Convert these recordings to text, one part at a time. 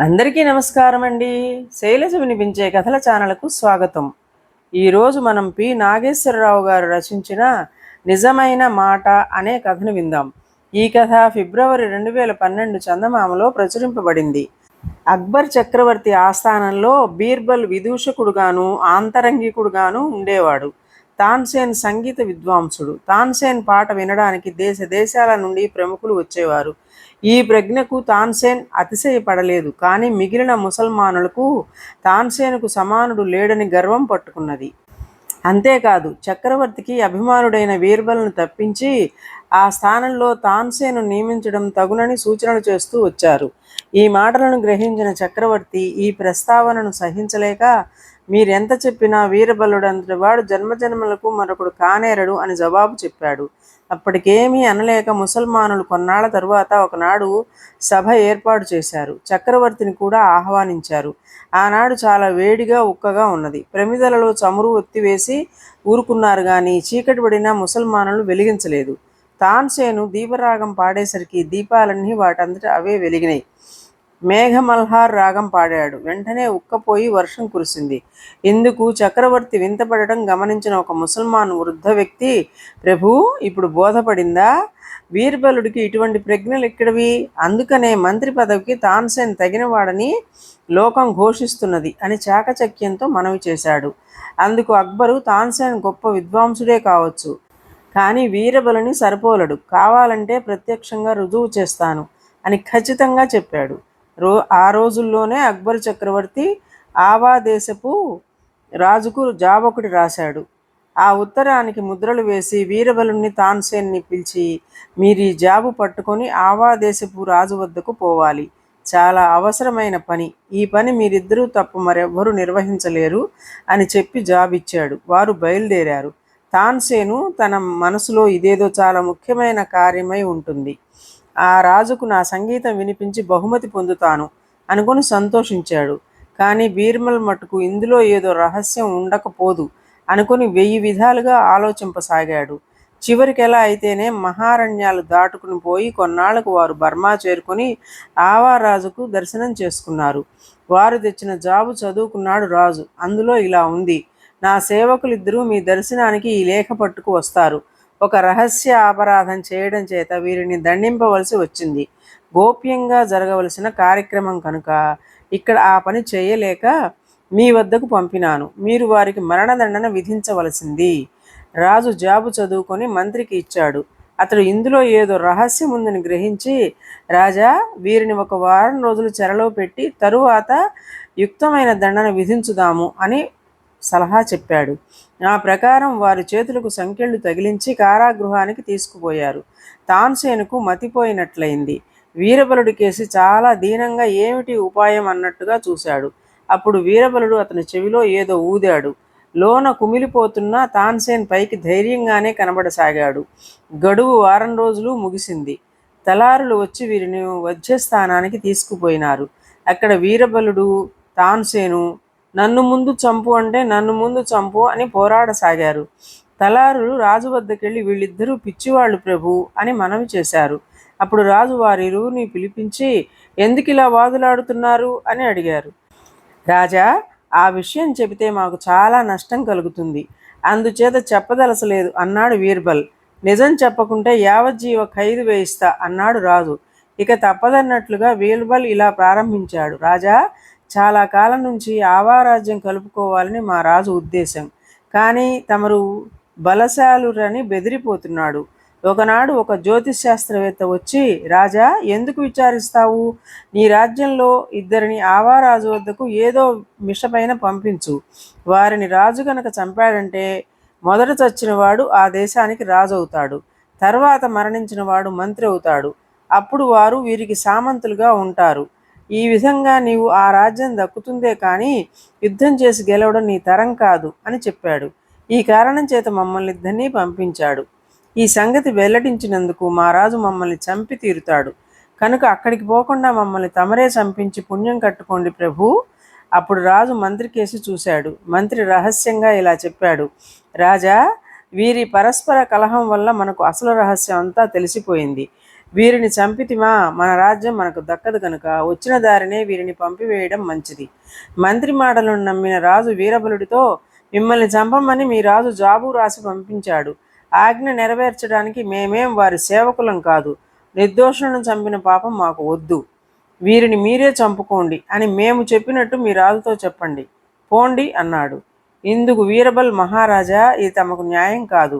అందరికీ నమస్కారం అండి. శైలజ వినిపించే కథల ఛానల్కు స్వాగతం. ఈరోజు మనం పి. నాగేశ్వరరావు గారు రచించిన నిజమైన మాట అనే కథను విందాం. ఈ కథ ఫిబ్రవరి రెండు వేల పన్నెండు చందమామలో ప్రచురింపబడింది. అక్బర్ చక్రవర్తి ఆస్థానంలో బీర్బల్ విదూషకుడుగాను ఆంతరంగికుడుగాను ఉండేవాడు. తాన్సేన్ సంగీత విద్వాంసుడు. తాన్సేన్ పాట వినడానికి దేశ దేశాల నుండి ప్రముఖులు వచ్చేవారు. ఈ ప్రజ్ఞకు తాన్సేన్ అతిశయపడలేదు. కానీ మిగిలిన ముసల్మానులకు తాన్సేన్కు సమానుడు లేడని గర్వం పట్టుకున్నది. అంతేకాదు చక్రవర్తికి అభిమానుడైన వీర్బల్ను తప్పించి ఆ స్థానంలో తాన్సేను నియమించడం తగునని సూచనలు చేస్తూ వచ్చారు. ఈ మాటలను గ్రహించిన చక్రవర్తి ఈ ప్రస్తావనను సహించలేక మీరెంత చెప్పినా వీరబలుడంతటి వాడు జన్మజన్మలకు మరొకడు కానేరడు అని జవాబు చెప్పాడు. అప్పటికేమీ అనలేక ముసల్మానులు కొన్నాళ్ళ తరువాత ఒకనాడు సభ ఏర్పాటు చేశారు. చక్రవర్తిని కూడా ఆహ్వానించారు. ఆనాడు చాలా వేడిగా ఉక్కగా ఉన్నది. ప్రమిదలలో చమురు ఒత్తివేసి ఊరుకున్నారు కానీ చీకటి పడిన ముసల్మానులు వెలిగించలేదు. తాన్సేను దీపరాగం పాడేసరికి దీపాలన్నీ వాటంతటి అవే వెలిగినాయి. మేఘమల్హార్ రాగం పాడాడు. వెంటనే ఉక్కపోయి వర్షం కురిసింది. ఇందుకు చక్రవర్తి వింతపడటం గమనించిన ఒక ముసల్మాన్ వృద్ధ వ్యక్తి ప్రభు ఇప్పుడు బోధపడిందా? వీర్బలుడికి ఇటువంటి ప్రజ్ఞలు ఎక్కడవి? అందుకనే మంత్రి పదవికి తాన్సేన్ తగినవాడని లోకం ఘోషిస్తున్నది అని చాకచక్యంతో మనవి చేశాడు. అందుకు అక్బరు తాన్సేన్ గొప్ప విద్వాంసుడే కావచ్చు. కానీ వీరబలుని సరిపోలడు. కావాలంటే ప్రత్యక్షంగా రుజువు చేస్తాను అని ఖచ్చితంగా చెప్పాడు. రో ఆ రోజుల్లోనే అక్బర్ చక్రవర్తి ఆవా దేశపు రాజుకు జాబొకటి రాశాడు. ఆ ఉత్తరానికి ముద్రలు వేసి వీరబలుని తాన్సేన్ని పిలిచి మీరు ఈ జాబు పట్టుకొని ఆవా దేశపు రాజు వద్దకు పోవాలి. చాలా అవసరమైన పని. ఈ పని మీరిద్దరూ తప్ప మరెవ్వరూ నిర్వహించలేరు అని చెప్పి జాబ్ ఇచ్చాడు. వారు బయలుదేరారు. తాన్సేను తన మనసులో ఇదేదో చాలా ముఖ్యమైన కార్యమై ఉంటుంది. ఆ రాజుకు నా సంగీతం వినిపించి బహుమతి పొందుతాను అనుకుని సంతోషించాడు. కానీ బీర్మల్ మటుకు ఇందులో ఏదో రహస్యం ఉండకపోదు అనుకుని వెయ్యి విధాలుగా ఆలోచింపసాగాడు. చివరికి ఎలా అయితేనే మహారణ్యాలు దాటుకుని పోయి కొన్నాళ్ళకు వారు బర్మా చేరుకొని ఆవారాజుకు దర్శనం చేసుకున్నారు. వారు తెచ్చిన జాబు చదువుకున్నాడు రాజు. అందులో ఇలా ఉంది. నా సేవకులిద్దరూ మీ దర్శనానికి ఈ లేఖ పట్టుకు వస్తారు. ఒక రహస్య అపరాధం చేయడం చేత వీరిని దండింపవలసి వచ్చింది. గోప్యంగా జరగవలసిన కార్యక్రమం కనుక ఇక్కడ ఆ పని చేయలేక మీ వద్దకు పంపినాను. మీరు వారికి మరణదండన విధించవలసింది. రాజు జాబు చదువుకొని మంత్రికి ఇచ్చాడు. అతడు ఇందులో ఏదో రహస్యం ఉందని గ్రహించి రాజా వీరిని ఒక వారం రోజులు చెరలో పెట్టి తరువాత యుక్తమైన దండన విధించుదాము అని సలహా చెప్పాడు. ఆ ప్రకారం వారి చేతులకు సంఖ్యలు తగిలించి కారాగృహానికి తీసుకుపోయారు. తాన్సేనుకు మతిపోయినట్లయింది. వీరబలుడి కేసి చాలా దీనంగా ఏమిటి ఉపాయం అన్నట్టుగా చూశాడు. అప్పుడు వీరబలుడు అతని చెవిలో ఏదో ఊదాడు. లోన కుమిలిపోతున్న తాన్సేన్ పైకి ధైర్యంగానే కనబడసాగాడు. గడువు వారం రోజులు ముగిసింది. తలారులు వచ్చి వీరిని వధ్యస్థానానికి తీసుకుపోయినారు. అక్కడ వీరబలుడు తాన్సేను నన్ను ముందు చంపు అంటే నన్ను ముందు చంపు అని పోరాడసాగారు. తలారులు రాజు వద్దకెళ్ళి వీళ్ళిద్దరూ పిచ్చివాళ్ళు ప్రభు అని మనవి చేశారు. అప్పుడు రాజు వారిరువుని పిలిపించి ఎందుకు ఇలా వాదులాడుతున్నారు? అని అడిగారు. రాజా ఆ విషయం చెబితే మాకు చాలా నష్టం కలుగుతుంది. అందుచేత చెప్పదలసలేదు అన్నాడు వీర్బల్. నిజం చెప్పకుంటే యావజ్జీవ ఖైదు వేయిస్తా అన్నాడు రాజు. ఇక తప్పదన్నట్లుగా వీర్బల్ ఇలా ప్రారంభించాడు. రాజా చాలా కాలం నుంచి ఆవారాజ్యం కలుపుకోవాలని మా రాజు ఉద్దేశం. కానీ తమరు బలశాలురని బెదిరిపోతున్నాడు. ఒకనాడు ఒక జ్యోతిష్ శాస్త్రవేత్త వచ్చి రాజా ఎందుకు విచారిస్తావు? నీ రాజ్యంలో ఇద్దరిని ఆవారాజు వద్దకు ఏదో మిషపైన పంపించు. వారిని రాజు గనక చంపాడంటే మొదట చచ్చినవాడు ఆ దేశానికి రాజు అవుతాడు తర్వాత మరణించిన వాడు మంత్రి అవుతాడు. అప్పుడు వారు వీరికి సామంతులుగా ఉంటారు. ఈ విధంగా నీవు ఆ రాజ్యం దక్కుతుందే కానీ యుద్ధం చేసి గెలవడం నీ తరం కాదు అని చెప్పాడు. ఈ కారణం చేత మమ్మల్ని ఇద్దరినీ పంపించాడు. ఈ సంగతి వెల్లడించినందుకు మా రాజు మమ్మల్ని చంపి తీరుతాడు. కనుక అక్కడికి పోకుండా మమ్మల్ని తమరే చంపించి పుణ్యం కట్టుకోండి ప్రభు. అప్పుడు రాజు మంత్రి కేసి చూశాడు. మంత్రి రహస్యంగా ఇలా చెప్పాడు. రాజా వీరి పరస్పర కలహం వల్ల మనకు అసలు రహస్యం అంతా తెలిసిపోయింది. వీరిని చంపితిమా? మన రాజ్యం మనకు దక్కదు కనుక వచ్చిన దారినే వీరిని పంపివేయడం మంచిది. మంత్రి మాటలను నమ్మిన రాజు వీరబలుడితో మిమ్మల్ని చంపమని మీ రాజు జాబు రాసి పంపించాడు. ఆజ్ఞ నెరవేర్చడానికి మేమేం వారి సేవకులం కాదు. నిర్దోషులను చంపిన పాపం మాకు వద్దు. వీరిని మీరే చంపుకోండి అని మేము చెప్పినట్టు మీ రాజుతో చెప్పండి. పోండి అన్నాడు. ఇందుకు వీరబల్ మహారాజా ఇది తమకు న్యాయం కాదు.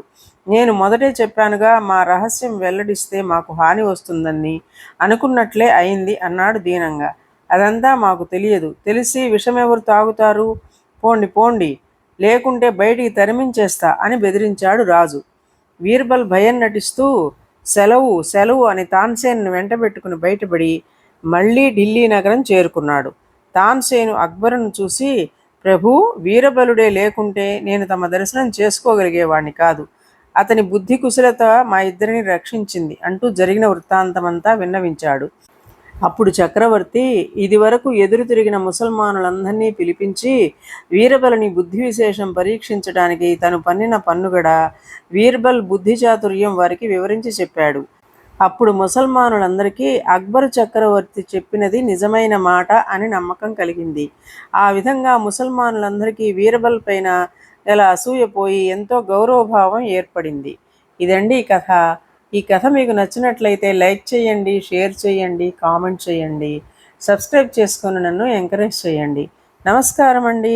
నేను మొదటే చెప్పానుగా మా రహస్యం వెల్లడిస్తే మాకు హాని వస్తుందని అనుకున్నట్లే అయింది అన్నాడు దీనంగా. అదంతా మాకు తెలియదు. తెలిసి విషమెవరు తాగుతారు? పోండి పోండి. లేకుంటే బయటికి తరిమించేస్తా అని బెదిరించాడు రాజు. వీర్బల్ భయం నటిస్తూ సెలవు సెలవు అని తాన్సేన్ను వెంటబెట్టుకుని బయటపడి మళ్ళీ ఢిల్లీ నగరం చేరుకున్నాడు. తాన్సేను అక్బరును చూసి ప్రభు వీరబలుడే లేకుంటే నేను తమ దర్శనం చేసుకోగలిగేవాణ్ణి కాదు. అతని బుద్ధి కుశలత మా ఇద్దరిని రక్షించింది అంటూ జరిగిన వృత్తాంతమంతా విన్నవించాడు. అప్పుడు చక్రవర్తి ఇదివరకు ఎదురు తిరిగిన ముసల్మానులందరినీ పిలిపించి వీరబలని బుద్ధి విశేషం పరీక్షించడానికి తను పన్నిన పన్నుగడ వీర్బల్ బుద్ధి చాతుర్యం వారికి వివరించి చెప్పాడు. అప్పుడు ముసల్మానులందరికీ అక్బరు చక్రవర్తి చెప్పినది నిజమైన మాట అని నమ్మకం కలిగింది. ఆ విధంగా ముసల్మానులందరికీ వీరబల్ పైన ఇలా అసూయపోయి ఎంతో గౌరవభావం ఏర్పడింది. ఇదండి ఈ కథ. ఈ కథ మీకు నచ్చినట్లయితే లైక్ చేయండి షేర్ చేయండి కామెంట్ చేయండి. సబ్స్క్రైబ్ చేసుకొని నన్ను ఎంకరేజ్ చేయండి. నమస్కారం అండి